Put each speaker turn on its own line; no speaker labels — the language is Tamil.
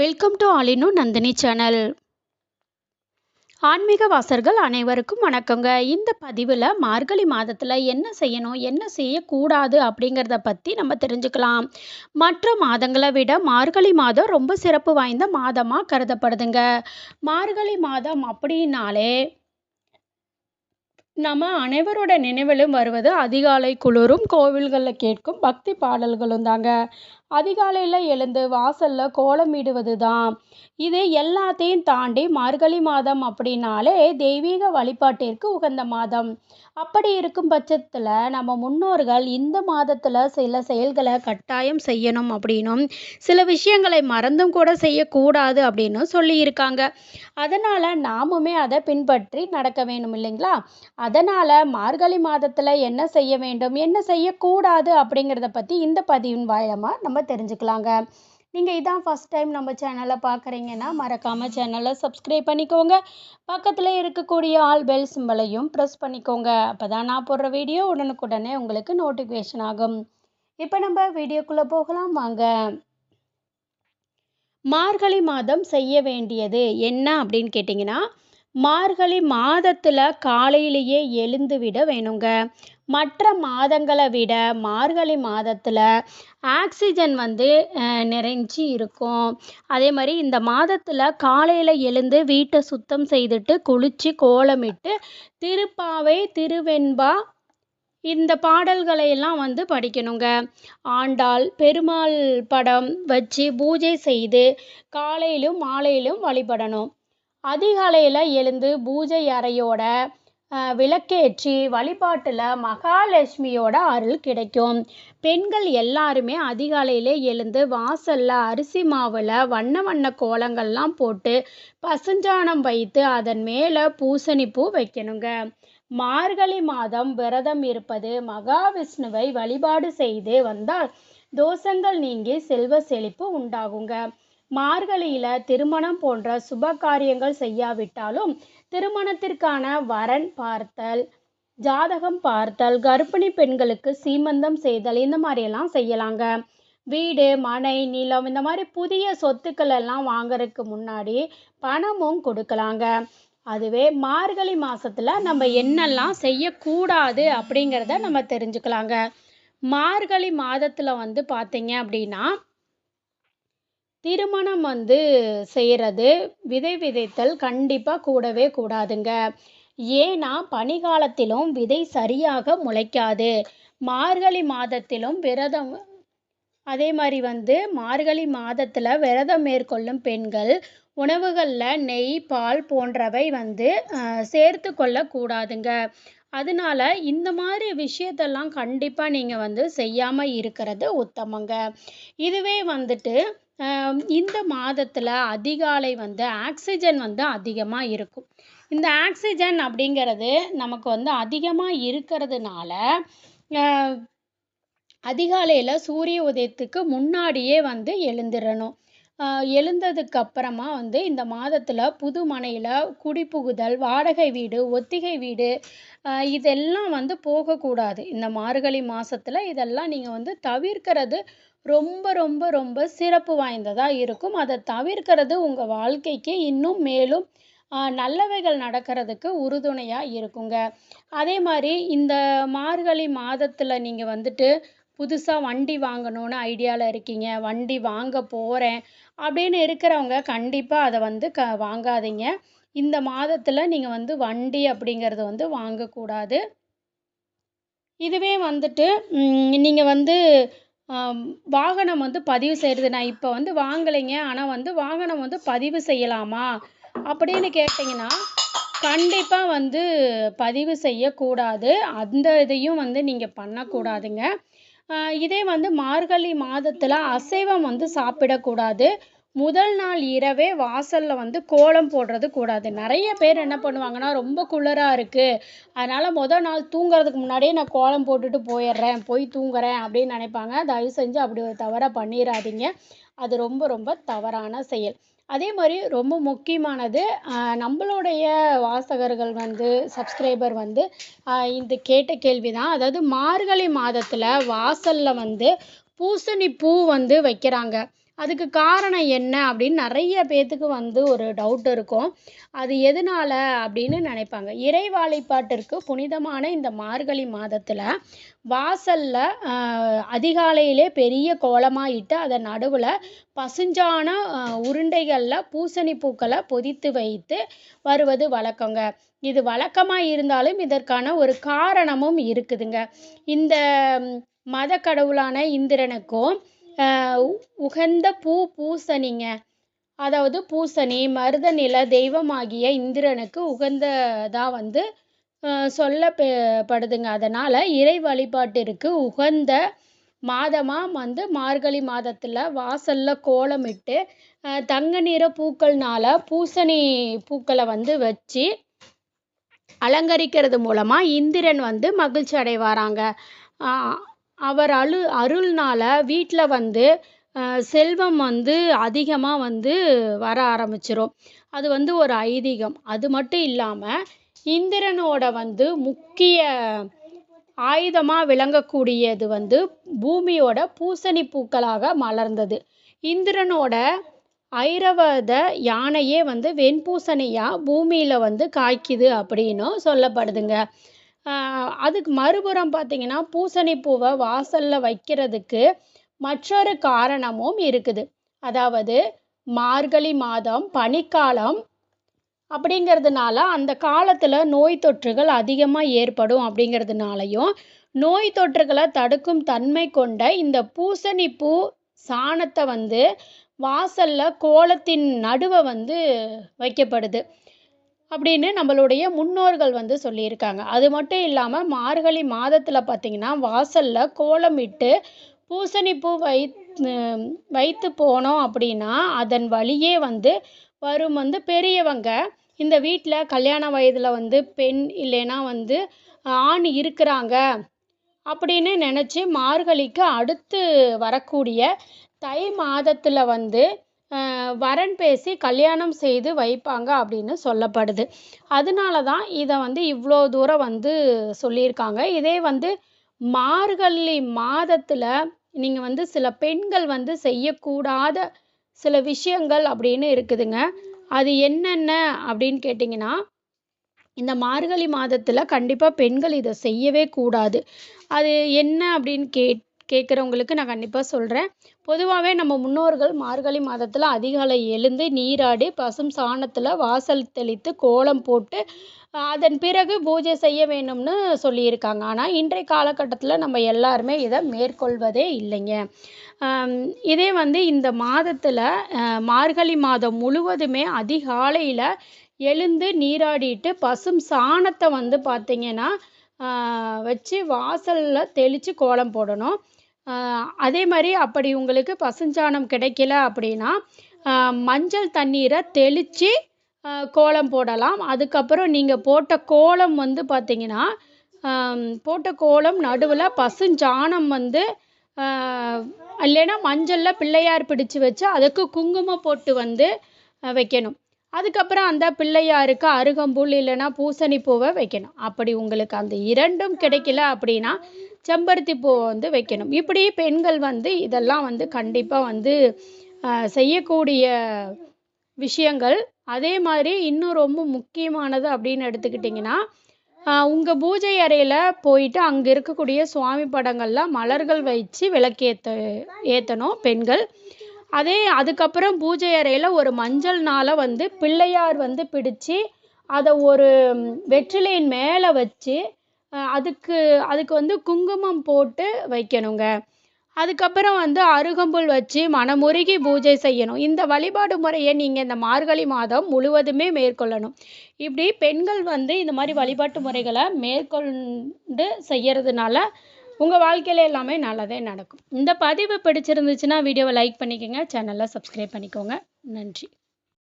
வெல்கம் டு ஆலினு நந்தினி சேனல். ஆன்மீக வாசர்கள் அனைவருக்கும் வணக்கங்க. இந்த பதிவில் மார்கழி மாதத்தில் என்ன செய்யணும் என்ன செய்யக்கூடாது அப்படிங்கிறத பற்றி நம்ம தெரிஞ்சுக்கலாம். மற்ற மாதங்களை விட மார்கழி மாதம் ரொம்ப சிறப்பு வாய்ந்த மாதமாக கருதப்படுதுங்க. மார்கழி மாதம் அப்படின்னாலே நம்ம அனைவரோட நினைவிலும் வருவது அதிகாலை குளிரும் கோவில்களில் கேட்கும் பக்தி பாடல்களும் தாங்க. அதிகாலையில் எழுந்து வாசலில் கோலமிடுவது தான் இது எல்லாத்தையும் தாண்டி மார்கழி மாதம் அப்படின்னாலே தெய்வீக வழிபாட்டிற்கு உகந்த மாதம். அப்படி இருக்கும் பட்சத்தில் நம்ம முன்னோர்கள் இந்த மாதத்தில் சில செயல்களை கட்டாயம் செய்யணும் அப்படின்னும் சில விஷயங்களை மறந்தும் கூட செய்யக்கூடாது அப்படின்னு சொல்லியிருக்காங்க. அதனால் நாமுமே அதை பின்பற்றி நடக்க வேணும் இல்லைங்களா? அதனால் மார்கழி மாதத்தில் என்ன செய்ய வேண்டும் என்ன செய்யக்கூடாது அப்படிங்கிறத பற்றி இந்த பதிவின் வாயிலமாக நம்ம தெரிஞ்சுக்கலாங்க. நீங்கள் இதான் ஃபஸ்ட் டைம் நம்ம சேனலை பார்க்குறீங்கன்னா மறக்காமல் சேனலை சப்ஸ்கிரைப் பண்ணிக்கோங்க. பக்கத்தில் இருக்கக்கூடிய ஆல் பெல் சிம்பலையும் ப்ரெஸ் பண்ணிக்கோங்க. அப்போ தான் நான் போடுற வீடியோ உடனுக்குடனே உங்களுக்கு நோட்டிஃபிகேஷன் ஆகும். இப்போ நம்ம வீடியோக்குள்ளே போகலாம் வாங்க. மார்கழி மாதம் செய்ய வேண்டியது என்ன அப்படின்னு கேட்டிங்கன்னா மார்கழி மாதத்தில் காலையிலேயே எழுந்து விட வேணுங்க. மற்ற மாதங்களை விட மார்கழி மாதத்தில் ஆக்சிஜன் வந்து நிறைஞ்சி இருக்கும். அதே மாதிரி இந்த மாதத்தில் காலையில் எழுந்து வீட்டை சுத்தம் செய்துட்டு குளித்து கோலமிட்டு திருப்பாவை திருவெண்பா இந்த பாடல்களை எல்லாம் வந்து படிக்கணுங்க. ஆண்டாள் பெருமாள் படம் வச்சு பூஜை செய்து காலையிலும் மாலையிலும் வழிபடணும். அதிகாலையில் எழுந்து பூஜை அறையோட விளக்கேற்றி வழிபாட்டில் மகாலட்சுமியோட அருள் கிடைக்கும். பெண்கள் எல்லாருமே அதிகாலையிலே எழுந்து வாசலில் அரிசி மாவில் வண்ண வண்ண கோலங்கள்லாம் போட்டு பசுஞ்சாணம் வைத்து அதன் மேலே பூசணி பூ வைக்கணுங்க. மார்கழி மாதம் விரதம் இருப்பது மகாவிஷ்ணுவை வழிபாடு செய்து வந்தால் தோஷங்கள் நீங்கி செல்வ செழிப்பு உண்டாகுங்க. மார்கழியில் திருமணம் போன்ற சுப காரியங்கள் செய்யாவிட்டாலும் திருமணத்திற்கான வரன் பார்த்தல் ஜாதகம் பார்த்தல் கர்ப்பிணி பெண்களுக்கு சீமந்தம் செய்தல் இந்த மாதிரியெல்லாம் செய்யலாங்க. வீடு மனை நிலம் இந்த மாதிரி புதிய சொத்துக்கள் எல்லாம் வாங்கறதுக்கு முன்னாடி பணமும் கொடுக்கலாங்க. அதுவே மார்கழி மாதத்தில் நம்ம என்னெல்லாம் செய்யக்கூடாது அப்படிங்கிறத நம்ம தெரிஞ்சுக்கலாங்க. மார்கழி மாதத்தில் வந்து பார்த்தீங்க அப்படின்னா திருமணம் வந்து செய்கிறது விதை விதைத்தல் கண்டிப்பாக கூடவே கூடாதுங்க. ஏன்னா பனிகாலத்திலும் விதை சரியாக முளைக்காது. மார்கழி மாதத்திலும் விரதம் அதே மாதிரி வந்து மார்கழி மாதத்தில் விரதம் மேற்கொள்ளும் பெண்கள் உணவுகளில் நெய் பால் போன்றவை வந்து சேர்த்து கொள்ளக்கூடாதுங்க அதனால இந்த மாதிரி விஷயத்தெல்லாம் கண்டிப்பாக நீங்கள் வந்து செய்யாமல் இருக்கிறது உத்தமங்க. இதுவே வந்துட்டு இந்த மாதத்தில் அதிகாலை வந்து ஆக்சிஜன் வந்து அதிகமாக இருக்கும். இந்த ஆக்சிஜன் அப்படிங்கிறது நமக்கு வந்து அதிகமாக இருக்கிறதுனால அதிகாலையில் சூரிய உதயத்துக்கு முன்னாடியே வந்து எழுந்துடணும் எழுந்ததுக்கு அப்புறமா வந்து இந்த மாதத்தில் புது மனையில் குடிபுகுதல் வாடகை வீடு ஒத்திகை வீடு இதெல்லாம் வந்து போகக்கூடாது. இந்த மார்கழி மாதத்தில் இதெல்லாம் நீங்கள் வந்து தவிர்க்கிறது ரொம்ப ரொம்ப ரொம்ப சிறப்பு வாய்ந்ததாக இருக்கும். அதை தவிர்க்கிறது உங்கள் வாழ்க்கைக்கு இன்னும் மேலும் நல்லவைகள் நடக்கிறதுக்கு உறுதுணையாக இருக்குங்க. அதே மாதிரி இந்த மார்கழி மாதத்தில் நீங்கள் வந்துட்டு புதுசாக வண்டி வாங்கணும்னு ஐடியாவில் இருக்கீங்க. வண்டி வாங்க போகிறேன் அப்படின்னு இருக்கிறவங்க கண்டிப்பாக அதை வந்து க வாங்காதீங்க. இந்த மாதத்தில் நீங்கள் வந்து வண்டி அப்படிங்கிறத வந்து வாங்கக்கூடாது. இதுவே வந்துட்டு நீங்கள் வந்து வாகனம் வந்து பதிவு செய்கிறது நான் இப்போ வந்து வாங்கலைங்க. ஆனால் வந்து வாகனம் வந்து பதிவு செய்யலாமா? அப்படின்னு கேட்டிங்கன்னா கண்டிப்பாக வந்து பதிவு செய்யக்கூடாது. அந்த இதையும் வந்து நீங்கள் பண்ணக்கூடாதுங்க. இதே வந்து மார்கழி மாதத்தில் அசைவம் வந்து சாப்பிடக்கூடாது. முதல் நாள் இரவே வாசலில் வந்து கோலம் போடுறது கூடாது. நிறைய பேர் என்ன பண்ணுவாங்கன்னா ரொம்ப குளிராக இருக்குது அதனால் மொதல் நாள் தூங்குறதுக்கு முன்னாடியே நான் கோலம் போட்டுட்டு போயிடுறேன் போய் தூங்குறேன் அப்படின்னு நினைப்பாங்க. தயவு செஞ்சு அப்படி ஒரு தவறை பண்ணிடாதீங்க அது ரொம்ப ரொம்ப தவறான செயல். அதே மாதிரி ரொம்ப முக்கியமானது நம்மளுடைய வாசகர்கள் வந்து சப்ஸ்கிரைபர் வந்து இந்த கேட்ட கேள்வி தான் அதாவது மார்கழி மாதத்தில் வாசலில் வந்து பூசணி பூ வந்து வைக்கிறாங்க. அதுக்கு காரணம் என்ன அப்படின்னு நிறைய பேத்துக்கு வந்து ஒரு டவுட் இருக்கும். அது எதனால அப்படின்னு நினைப்பாங்க. இறை வழிபாட்டிற்கு புனிதமான இந்த மார்கழி மாதத்தில் வாசலில் அதிகாலையிலே பெரிய கோலமாக இட்டு அதன் நடுவில் பசுஞ்சான உருண்டைகளில் பூசணி பூக்களை பொதித்து வைத்து வருவது வழக்கங்க. இது வழக்கமாக இருந்தாலும் இதற்கான ஒரு காரணமும் இருக்குதுங்க. இந்த மத கடவுளான இந்திரனுக்கும் உகந்த பூ பூசணிங்க. அதாவது பூசணி மருதநில தெய்வமாகிய இந்திரனுக்கு உகந்ததாக வந்து சொல்லப்படுதுங்க அதனால் இறை வழிபாட்டிற்கு உகந்த மாதமாக வந்து மார்கழி மாதத்தில் வாசலில் கோலமிட்டு தங்க நிற பூக்கள்னால பூசணி பூக்களை வந்து வச்சு அலங்கரிக்கிறது மூலமாக இந்திரன் வந்து மகிழ்ச்சி அடைவாராங்க. அவர் அழு அருள்னால வீட்டில் வந்து செல்வம் வந்து அதிகமாக வந்து வர ஆரம்பிச்சிரும். அது வந்து ஒரு ஐதீகம். அது மட்டும் இல்லாமல் இந்திரனோட வந்து முக்கிய ஆயுதமாக விளங்கக்கூடியது வந்து பூமியோட பூசணி பூக்களாக மலர்ந்தது. இந்திரனோட ஐரவத யானையே வந்து வெண்பூசணியாக பூமியில் வந்து காய்க்குது அப்படின்னும் சொல்லப்படுதுங்க. அதுக்கு மறுபுறம் பார்த்தீங்கன்னா பூசணி பூவை வாசலில் வைக்கிறதுக்கு மற்றொரு காரணமும் இருக்குது. அதாவது மார்கழி மாதம் பனிக்காலம் அப்படிங்கிறதுனால அந்த காலத்தில் நோய் தொற்றுகள் அதிகமாக ஏற்படும் அப்படிங்கிறதுனாலையும் நோய் தொற்றுகளை தடுக்கும் தன்மை கொண்ட இந்த பூசணி பூ சாணத்தை வந்து வாசலில் கோலத்தின் நடுவை வந்து வைக்கப்படுது. அப்படின்னு நம்மளுடைய முன்னோர்கள் வந்து சொல்லியிருக்காங்க. அது மட்டும் இல்லாமல் மார்கழி மாதத்தில் பார்த்தீங்கன்னா கோலம் கோலமிட்டு பூசணிப்பூ வை வைத்து போனோம் அப்படின்னா அதன் வழியே வந்து வரும் வந்து பெரியவங்க. இந்த வீட்டில் கல்யாண வயதில் வந்து பெண் இல்லைன்னா வந்து ஆண் இருக்கிறாங்க அப்படின்னு நினச்சி மார்கழிக்கு அடுத்து வரக்கூடிய தை மாதத்தில் வந்து வரன் பேசி கல்யாணம் செய்து வைப்பாங்க அப்படின்னு சொல்லப்படுது. அதனால தான் இதை வந்து இவ்வளோ தூரம் வந்து சொல்லியிருக்காங்க. இதே வந்து மார்கழி மாதத்தில் நீங்கள் வந்து சில பெண்கள் வந்து செய்யக்கூடாத சில விஷயங்கள் அப்படின்னு இருக்குதுங்க. அது என்னென்ன அப்படின்னு கேட்டிங்கன்னா இந்த மார்கழி மாதத்தில் கண்டிப்பாக பெண்கள் இதை செய்யவே கூடாது. அது என்ன அப்படின்னு கே கேட்குறவங்களுக்கு நான் கண்டிப்பாக சொல்கிறேன் பொதுவாகவே நம்ம முன்னோர்கள் மார்கழி மாதத்தில் அதிகாலை எழுந்து நீராடி பசும் சாணத்தில் வாசல் தெளித்து கோலம் போட்டு அதன் பிறகு பூஜை செய்ய வேணும்னு சொல்லியிருக்காங்க. ஆனால் இன்றைய காலகட்டத்தில் நம்ம எல்லாருமே இதை மேற்கொள்வதே இல்லைங்க. இதே வந்து இந்த மாதத்தில் மார்கழி மாதம் முழுவதுமே அதிகாலையில் எழுந்து நீராடிட்டு பசும் சாணத்தை வந்து பார்த்திங்கன்னா வச்சு வாசலில் தெளித்து கோலம் போடணும். அதே மாதிரி அப்படி உங்களுக்கு பசுஞ்சாணம் கிடைக்கல அப்படின்னா மஞ்சள் தண்ணீரை தெளித்து கோலம் போடலாம். அதுக்கப்புறம் நீங்கள் போட்ட கோலம் வந்து பார்த்திங்கன்னா போட்ட கோலம் நடுவில் பசுஞ்சாணம் வந்து இல்லைன்னா மஞ்சளில் பிள்ளையார் பிடிச்சு வச்சு அதுக்கு குங்குமம் போட்டு வந்து வைக்கணும். அதுக்கப்புறம் அந்த பிள்ளையாருக்கு அருகம்புல் இல்லைன்னா பூசணி பூவை வைக்கணும். அப்படி உங்களுக்கு அந்த இரண்டும் கிடைக்கல அப்படின்னா செம்பருத்தி பூவை வந்து வைக்கணும். இப்படி பெண்கள் வந்து இதெல்லாம் வந்து கண்டிப்பாக வந்து செய்யக்கூடிய விஷயங்கள். அதே மாதிரி இன்னும் ரொம்ப முக்கியமானது அப்படின்னு எடுத்துக்கிட்டிங்கன்னா உங்கள் பூஜை அறையில் போயிட்டு அங்கே இருக்கக்கூடிய சுவாமி படங்களில் மலர்கள் வச்சு விளக்கேற்ற ஏற்றணும் பெண்கள். அதே அதுக்கப்புறம் பூஜை அறையில் ஒரு மஞ்சள் வந்து பிள்ளையார் வந்து பிடிச்சு அதை ஒரு வெற்றிலையின் மேலே வச்சு அதுக்கு அதுக்கு வந்து குங்குமம் போட்டு வைக்கணுங்க. அதுக்கப்புறம் வந்து அருகம்புல் வச்சு மனமுருகி பூஜை செய்யணும். இந்த வழிபாடு முறையை நீங்கள் இந்த மார்கழி மாதம் முழுவதுமே மேற்கொள்ளணும். இப்படி பெண்கள் வந்து இந்த மாதிரி வழிபாட்டு முறைகளை மேற்கொண்டு செய்கிறதுனால உங்கள் வாழ்க்கையில் எல்லாமே நல்லதே நடக்கும். இந்த பதிவு பிடிச்சிருந்துச்சுன்னா வீடியோவை லைக் பண்ணிக்கோங்க சேனலை சப்ஸ்கிரைப் பண்ணிக்கோங்க. நன்றி.